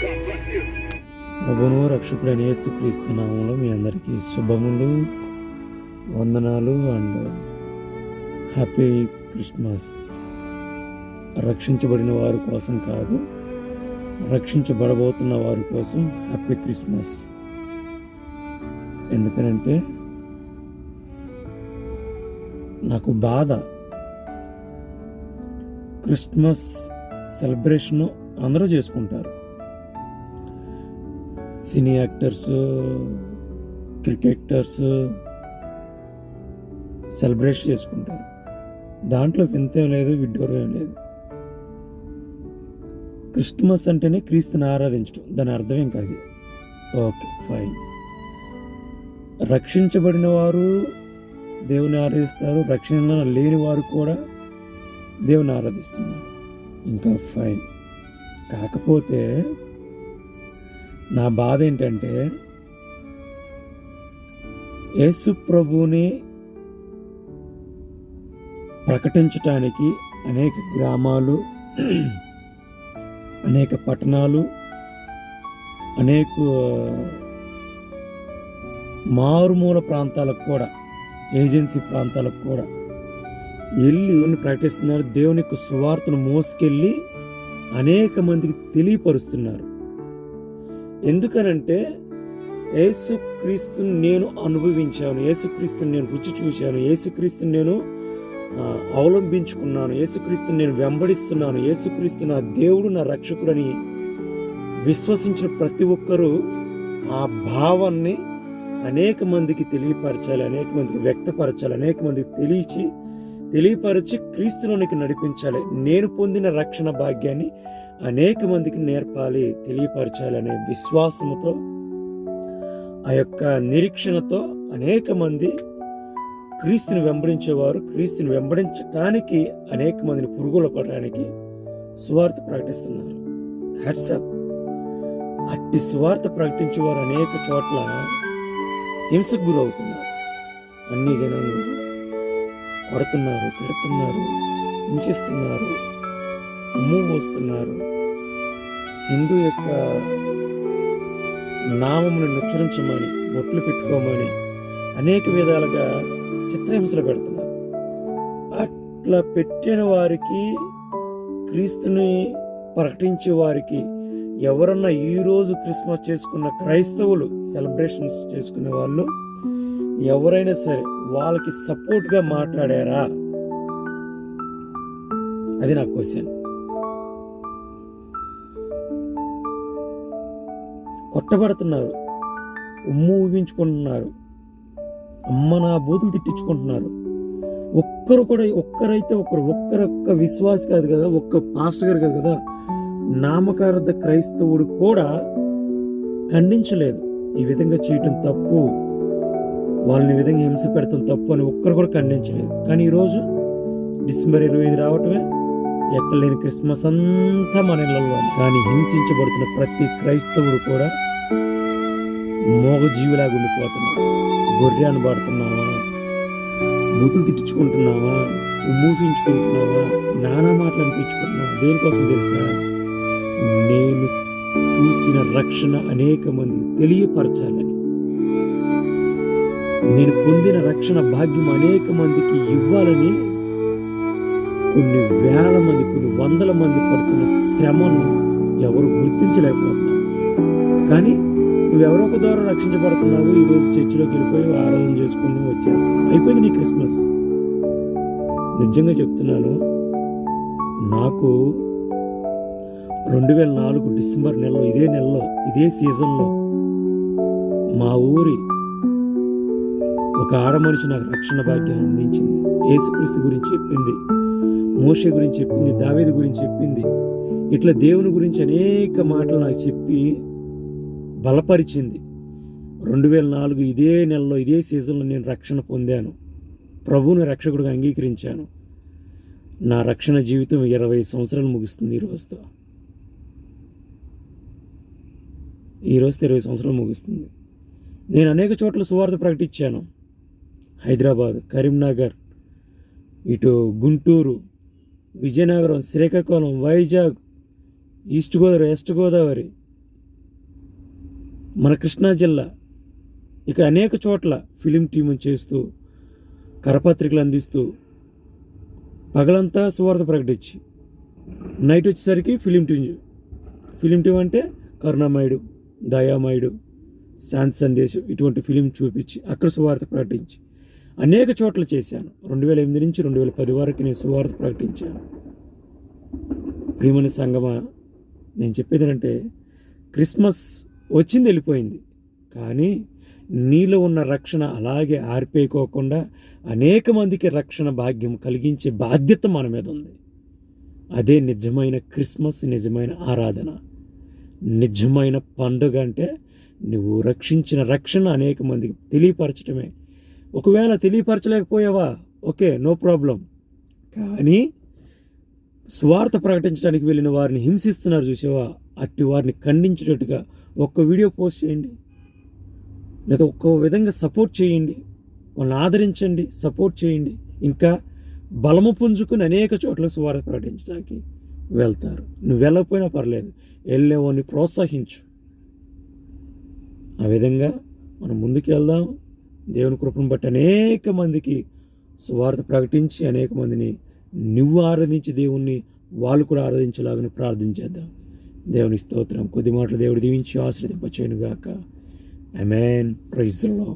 ప్రభును రక్షకుడైన యేసుక్రీస్తు నామంలో మీ అందరికీ శుభములు వందనాలు అండ్ హ్యాపీ క్రిస్మస్. రక్షించబడిన వారి కోసం కాదు రక్షించబడబోతున్న వారి కోసం హ్యాపీ క్రిస్మస్. ఎందుకనంటే నాకు బాధ. క్రిస్మస్ సెలబ్రేషన్ అందరూ చేసుకుంటారు. సినీ యాక్టర్స్ క్రికెటర్స్ సెలబ్రేట్ చేసుకుంటారు. దాంట్లో వింతేం లేదు విడ్డూరం లేదు. క్రిస్మస్ అంటేనే క్రీస్తుని ఆరాధించడం. దాని అర్థం కాదు. Okay fine. రక్షించబడిన వారు దేవుని ఆరాధిస్తారు. రక్షణ లేని వారు కూడా దేవుని ఆరాధిస్తున్నారు. ఇంకా ఫైన్. కాకపోతే నా బాధ ఏంటంటే యేసు ప్రభుని ప్రకటించటానికి అనేక గ్రామాలు అనేక పట్టణాలు అనేక మారుమూల ప్రాంతాలకు కూడా ఏజెన్సీ ప్రాంతాలకు కూడా వెళ్ళి దేవుని ప్రకటిస్తున్నారు? దేవుని యొక్క సువార్తను మోసుకెళ్ళి అనేక మందికి తెలియపరుస్తున్నారు. ఎందుకనంటే యేసుక్రీస్తుని నేను అనుభవించాను యేసుక్రీస్తుని నేను రుచి చూశాను యేసుక్రీస్తుని నేను అవలంబించుకున్నాను యేసుక్రీస్తుని నేను వెంబడిస్తున్నాను యేసుక్రీస్తు నా దేవుడు నా రక్షకుడని విశ్వసించిన ప్రతి ఒక్కరూ ఆ భావాన్ని అనేక మందికి తెలియపరచాలి అనేక మందికి వ్యక్తపరచాలి అనేక మందికి తెలియచి తెలియపరిచి క్రీస్తులోనికి నడిపించాలి. నేను పొందిన రక్షణ భాగ్యాన్ని అనేక మందికి నేర్పాలి తెలియపరచాలి అనే విశ్వాసముతో ఆ యొక్క నిరీక్షణతో అనేక మంది క్రీస్తుని వెంబడించేవారు. క్రీస్తుని వెంబడించటానికి అనేక మందిని పురుగుల పడడానికి సువార్త ప్రకటిస్తున్నారు. హ్యాట్సప్ అట్టి సువార్త ప్రకటించేవారు అనేక చోట్ల హింసకు గురవుతున్నారు. అన్ని జనాలు కొడుతున్నారు తిడుతున్నారు హింసిస్తున్నారు. ఉమ్ము పోస్తున్నారు హిందూ యొక్క నామమును నుచ్చరించమని బొట్లు పెట్టుకోమని అనేక విధాలుగా చిత్రహింసలు పెడుతున్నారు. అట్లా పెట్టిన వారికి క్రీస్తుని ప్రకటించే వారికి ఎవరన్నా ఈరోజు క్రిస్మస్ చేసుకున్న క్రైస్తవులు సెలబ్రేషన్స్ చేసుకునే వాళ్ళు ఎవరైనా సరే వాళ్ళకి సపోర్ట్గా మాట్లాడారా? అది నా క్వశ్చన్. కొట్టబడుతున్నారు. ఉమ్ము ఊహించుకుంటున్నారు. అమ్మ నా బూతులు తిట్టించుకుంటున్నారు. ఒక్కరు కూడా ఒక్కరైతే ఒక్కరు ఒక్కరొక్క విశ్వాసి కాదు కదా ఒక్క పాస్టర్ గారు కాదు కదా నామకార్థ క్రైస్తవుడు కూడా ఖండించలేదు. ఈ విధంగా చేయటం తప్పు. వాళ్ళని ఈ విధంగా హింస పెడతాం తప్పు అని ఒక్కరు కూడా ఖండించలేదు. కానీ ఈరోజు డిసెంబర్ ఇరవై ఐదు రావటమే ఎక్కలేని క్రిస్మస్ అంతా మన ఇళ్ళలో కానీ హింసించబడుతున్న ప్రతి క్రైస్తవుడు కూడా మోగజీవిలాగా ఉండిపోతున్నాడు. గొర్రె అనబడుతున్నావా బూతులు తిట్టించుకుంటున్నావా? ఉమ్మూపించుకుంటున్నావా? నానా మాటలు అనిపించుకుంటున్నావా? దేనికోసం తెలుసా? నేను చూసిన రక్షణ అనేక మందికి తెలియపరచాలని. నేను పొందిన రక్షణ భాగ్యం అనేక మందికి ఇవ్వాలని కొన్ని వేల మంది కొన్ని వందల మంది పడుతున్న శ్రమను ఎవరు గుర్తించలేకపోతున్నారు. కానీ నువ్వెవరో ఒక ద్వారా రక్షించబడుతున్నావు. ఈరోజు చర్చిలోకి వెళ్ళిపోయి ఆరాధన చేసుకుని వచ్చేస్తావు అయిపోయింది నీ క్రిస్మస్. నిజంగా చెప్తున్నాను నాకు రెండు వేల నాలుగు డిసెంబర్ నెలలో ఇదే నెలలో ఇదే సీజన్లో మా ఊరి ఒక ఆడ మనిషి నాకు రక్షణ భాగ్యాన్ని అందించింది. యేసుక్రీస్తు గురించి చెప్పింది. మోష గురించి చెప్పింది దావేది గురించి చెప్పింది. ఇట్లా దేవుని గురించి అనేక మాటలు నాకు చెప్పి బలపరిచింది. రెండు వేల నాలుగు ఇదే నెలలో ఇదే సీజన్లో నేను రక్షణ పొందాను. ప్రభువుని రక్షకుడిగా అంగీకరించాను. నా రక్షణ జీవితం ఇరవై సంవత్సరాలు ముగుస్తుంది ఈ రోజుతో. ఈ ఇరవై సంవత్సరాలు ముగుస్తుంది. నేను అనేక చోట్ల సువార్త ప్రకటించాను. హైదరాబాద్ కరీంనగర్ ఇటు గుంటూరు విజయనగరం శ్రీకాకుళం వైజాగ్ ఈస్ట్ గోదావరి వెస్ట్ గోదావరి మన కృష్ణా జిల్లా ఇక అనేక చోట్ల ఫిలిం టీము చేస్తూ కరపత్రికలు అందిస్తూ పగలంతా సువార్త ప్రకటించి నైట్ వచ్చేసరికి ఫిలిం టీం ఫిలిం టీం అంటే కరుణామయుడు దయామయుడు శాంతి సందేశం ఇటువంటి ఫిలిం చూపించి అక్కడ సువార్త ప్రకటించి అనేక చోట్ల చేశాను. రెండు వేల ఎనిమిది నుంచి రెండు వేల పది వరకు నేను సువార్త ప్రకటించాను. ప్రియమని సంగమా నేను చెప్పేది ఏంటంటే క్రిస్మస్ వచ్చింది వెళ్ళిపోయింది. కానీ నీలో ఉన్న రక్షణ అలాగే ఆరిపోయికోకుండా అనేక మందికి రక్షణ భాగ్యం కలిగించే బాధ్యత మన మీద ఉంది. అదే నిజమైన క్రిస్మస్ నిజమైన ఆరాధన. నిజమైన పండుగ అంటే నువ్వు రక్షించిన రక్షణ అనేక మందికి తెలియపరచడమే ఒకవేళ తెలియపరచలేకపోయావా? Okay no problem. కానీ స్వార్థ ప్రకటించడానికి వెళ్ళిన వారిని హింసిస్తున్నారు చూసావా? అట్టి వారిని ఖండించేటట్టుగా ఒక్క వీడియో పోస్ట్ చేయండి. లేదా ఒక్క విధంగా సపోర్ట్ చేయండి. వాళ్ళని ఆదరించండి సపోర్ట్ చేయండి. ఇంకా బలము పుంజుకుని అనేక చోట్ల సువార్త ప్రకటించడానికి వెళ్తారు. నువ్వు వెళ్ళకపోయినా పర్లేదు. వెళ్ళేవాడిని ప్రోత్సహించు. ఆ విధంగా మనం ముందుకు వెళ్దాం. దేవుని కృపను బట్టి అనేక మందికి స్వార్థ ప్రకటించి అనేక మందిని నువ్వు ఆరాధించి దేవుణ్ణి వాళ్ళు కూడా ఆరాధించేలాగానే ప్రార్థించేద్దాం దేవుని స్తోత్రం. కొద్ది మాటలు దేవుడు దీవించి ఆశ్రదింపచేయను గాక అమెన్ ప్రైజ్ ప్రైజ్లో